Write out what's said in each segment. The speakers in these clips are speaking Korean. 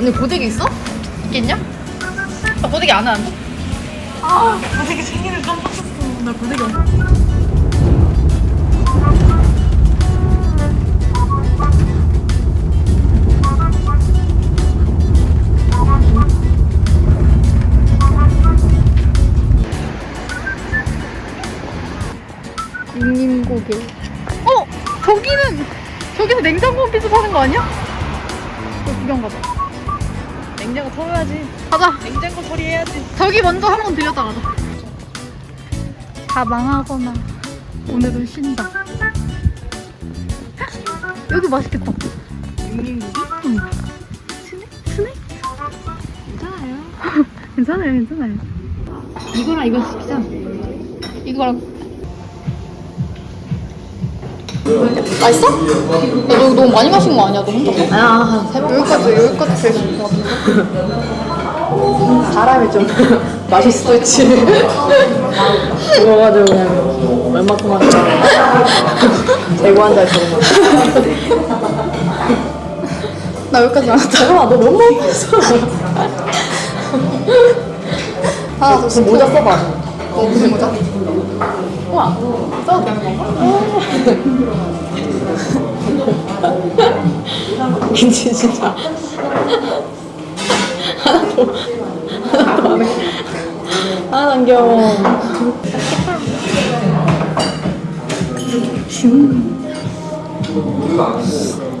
언니 고데기 있어? 있겠냐? 나 고데기 안 하는데? 아, 고데기 생기는 깜빡했어. 나 고데기 없 육림고개. 어? 저기는 저기서 냉장고 피스 파는 거 아니야? 저 구경 가자. 냉장고 털어야지. 가자. 냉장고 처리해야지. 저기 먼저 한 번 들렸다 가자. 다 망하거나 오늘은 쉰다. 여기 맛있겠다. 육림고기? 응. 스낵? 스낵? 괜찮아요. 괜찮아요, 괜찮아요. 이거랑 이거 시키자. 이거랑. 맛있어? 야, 너 너무 많이 마신 거 아니야, 너 혼자? 아, 한세 번. 여기까지, 여기까지 것 같은데. 사람이 좀 마실 수도 있지. 그거 가지고 그냥 웬만큼 하니까 대구 한잔 저런 거. 나 여기까지 안 왔다. 잠깐만, 너몇 먹었어? 하나 더그 시켜. 모자 써봐. 어, 무슨 모자? 우와, 써도 되는 건가? 김치 진짜. 하나도, 하나도 안 해. 하나도 안.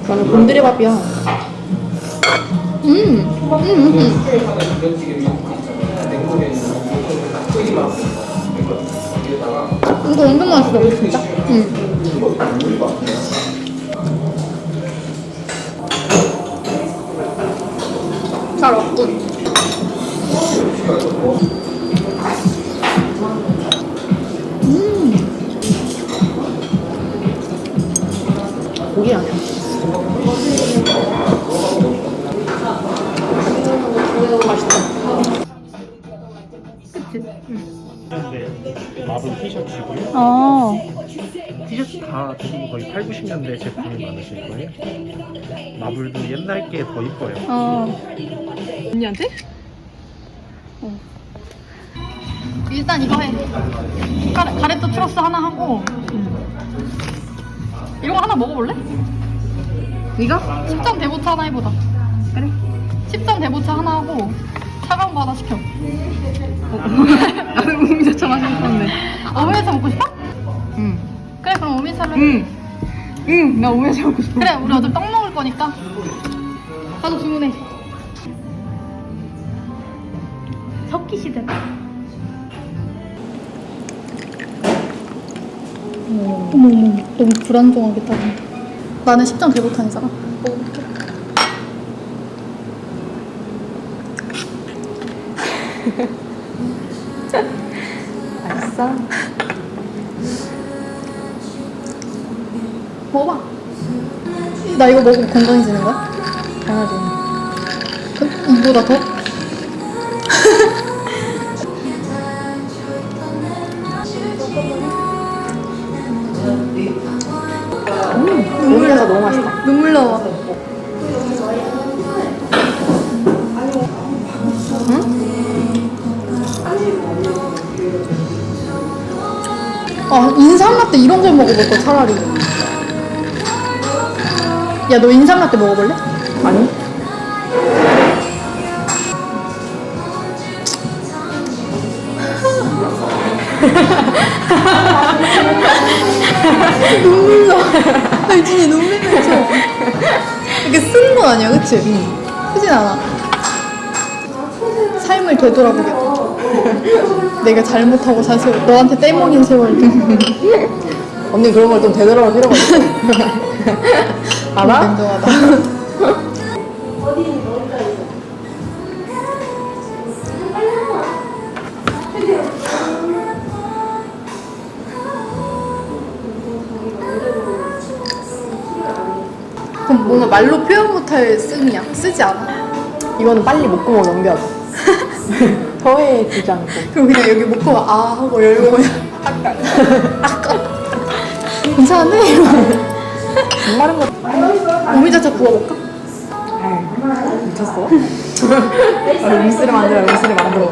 나는 곤드레 밥이야. 음, 음, 음. 음. 이거 완전 맛있어. 진짜? 응. 잘 왔군. 고기 아니야. 그치? 네, 마블 티셔츠고요. 어. 티셔츠 다 대부분 거의 8, 90년대 제품이 많으실 거예요. 마블도 옛날 게 더 이뻐요. 어. 언니한테? 일단 이거 해. 가레, 가레토 트러스 하나 하고. 이거 하나 먹어볼래? 이거? 10점 대보차 하나 해보자. 그래. 10점 대보차 하나 하고 차가운 거 하나 시켜. 나는 우미자차 마시고 싶었는데. 오미자차 먹고 싶어? 응. 그래 그럼 오미자차로 해. 응. 응, 나 우미자차 먹고 싶어. 그래 우리 어차피 떡 먹을 거니까 가서 주문해. 시대다. 어머 어머 너무 불안정하게 따른다. 나는 10점 대보탄이잖아. 먹어볼게. 맛있어? 먹어봐. 나 이거 먹으면 건강해지는 거야? 당연하지. 그, 이보다 더? 음, 우미자차 너무 맛있다. 눈물 나와. 아, 인삼라떼 이런 걸 먹어볼 거 차라리. 야, 너 인삼라떼 먹어볼래? 아니? 아니야, 그치? 쓰진 않아. 삶을 되돌아보게 돼. 내가 잘못하고 산 세월, 너한테 떼먹인 세월. 언니 그런 걸 좀 되돌아볼 필요가 있어. 알아? 냉정하다. 그럼 뭔가 말로 표현 못할 승이야. 쓰지 않아. 이거는 빨리 목구멍 넘겨줘. 더해 주지 않고. 그럼 그냥 여기 목구 아 하고 열고 그냥 아까 아까 괜찮네. 거. 오미자차 부어볼까? 에이, 미쳤어? 아, 림스를 만들어, 림스를 만들어.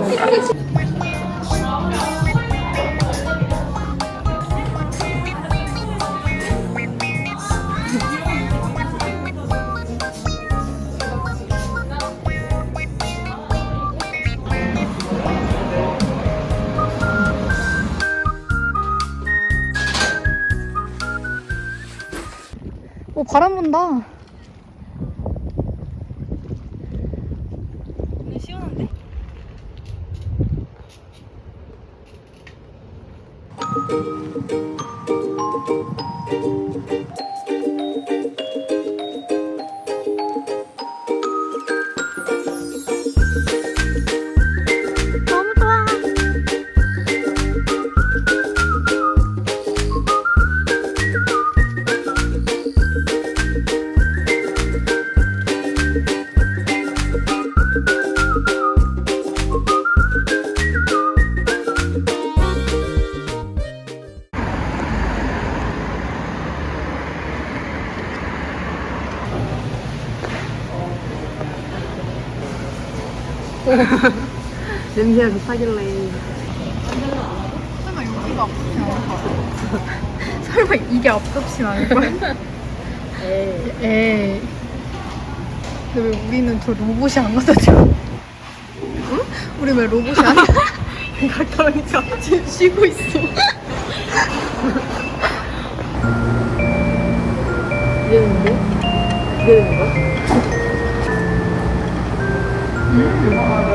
바람 분다. 오늘 시원한데? 냄새가 좋다길래. 설마 여기가 앞접시 나올 거야? 설마 이게 앞접시 나올 거야? 에이. 에이. 근데 왜 우리는 저 로봇이 안 갖다 줘? 응? 우리 왜 로봇이 아니야? 가까이 지금 쉬고 있어. 기대되는데? 기대되는 거야? Yeah.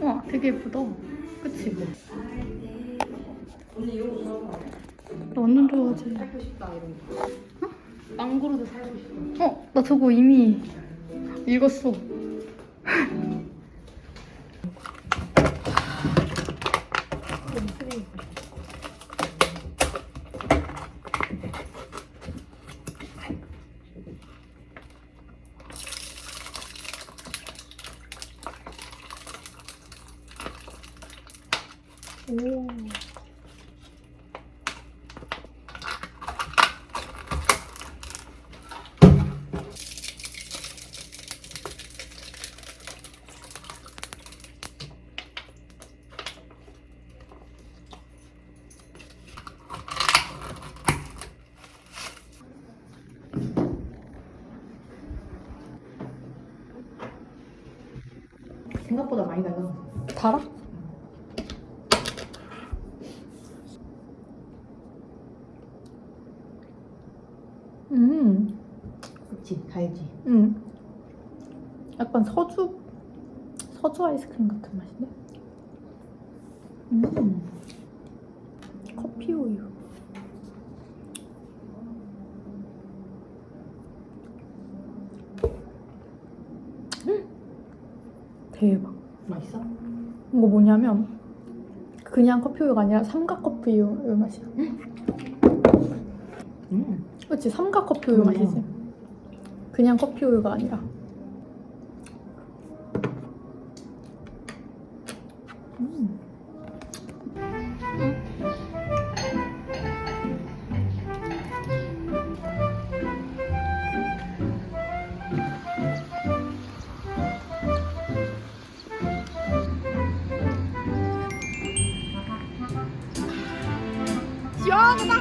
와, 되게 예쁘다. 그치? 나 완전 좋아하지. 살고 싶다, 이런 거. 빵구로도 살고 싶어. 어, 나 저거 이미 읽었어. 오. 생각보다 많이 달라. 달아? 음, 그치, 달지. 음. 약간 서주, 서주 아이스크림 같은 맛인데? 음. 커피 우유. 대박. 맛있어? 이거 뭐냐면 그냥 커피 우유가 아니라 삼각 커피 우유 맛이야. 음. 그렇지 삼각 커피 우유 음. 맛이지. 그냥 커피 우유가 아니라. 시원하다.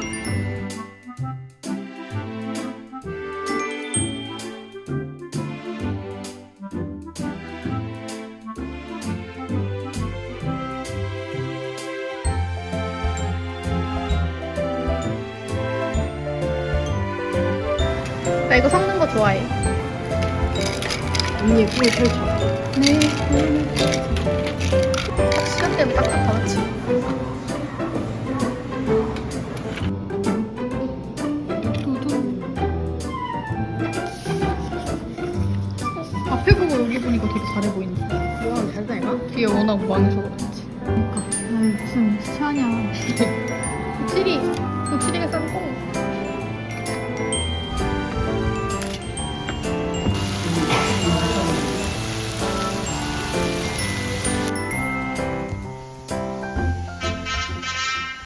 나 이거 섞는 거 좋아해. 언니, 꿈을 펼쳐. 네. 보인다. 이거 잘다 이거? 뒤에 워낙 많아서 그렇지. 그러니까. 아이, 무슨 시하냐. 7이, 7이가 싼 거.